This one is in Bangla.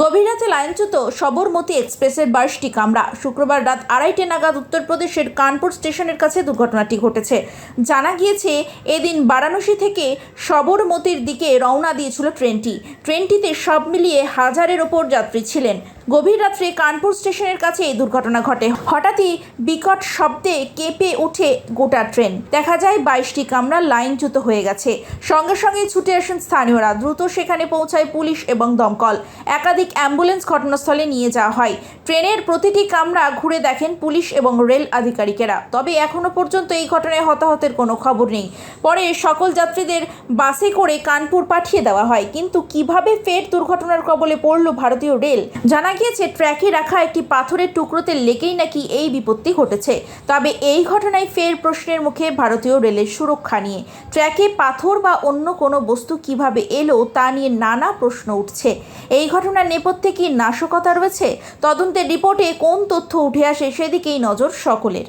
গভীর রাতে লাইনচ্যুত সবরমতী এক্সপ্রেসের বাসটি কামরা। শুক্রবার রাত আড়াইটে নাগাদ উত্তরপ্রদেশের কানপুর স্টেশনের কাছে দুর্ঘটনাটি ঘটেছে। জানা গিয়েছে, এদিন বারাণসী থেকে সবরমতির দিকে রওনা দিয়েছিল ট্রেনটি। ট্রেনটিতে সব মিলিয়ে হাজারের ওপর যাত্রী ছিলেন। গভীর রাত্রে কানপুর স্টেশনের কাছে এই দুর্ঘটনা ঘটে। হঠাৎই বিকট শব্দে কেঁপে উঠে গোটা ট্রেন। দেখা যায়, বাইশটি কামরা লাইনচ্যুত হয়ে গেছে। সঙ্গে সঙ্গে ছুটে আসেন স্থানীয়রা। দ্রুত সেখানে পৌঁছায় পুলিশ এবং দমকল। একাধিক অ্যাম্বুলেন্স ঘটনাস্থলে নিয়ে যাওয়া হয়। ট্রেনের প্রতিটি কামরা ঘুরে দেখেন পুলিশ এবং রেল আধিকারিকেরা। তবে এখনও পর্যন্ত এই ঘটনায় হতাহতের কোনো খবর নেই। পরে সকল যাত্রীদের বাসে করে কানপুর পাঠিয়ে দেওয়া হয়। কিন্তু কীভাবে ফের দুর্ঘটনার কবলে পড়ল ভারতীয় রেল? জানা গিয়েছে, ট্র্যাকে রাখা একটি পাথরের টুকরোতে লেগেই নাকি এই বিপত্তি ঘটেছে। তবে এই ঘটনায় ফের প্রশ্নের মুখে ভারতীয় রেলের সুরক্ষা নিয়ে। ট্র্যাকে পাথর বা অন্য কোনো বস্তু কীভাবে এলো তা নিয়ে নানা প্রশ্ন উঠছে। এই ঘটনার নেপথ্যে কি নাশকতা রয়েছে? তদন্তের রিপোর্টে কোন তথ্য উঠে আসে সেদিকেই নজর সকলের।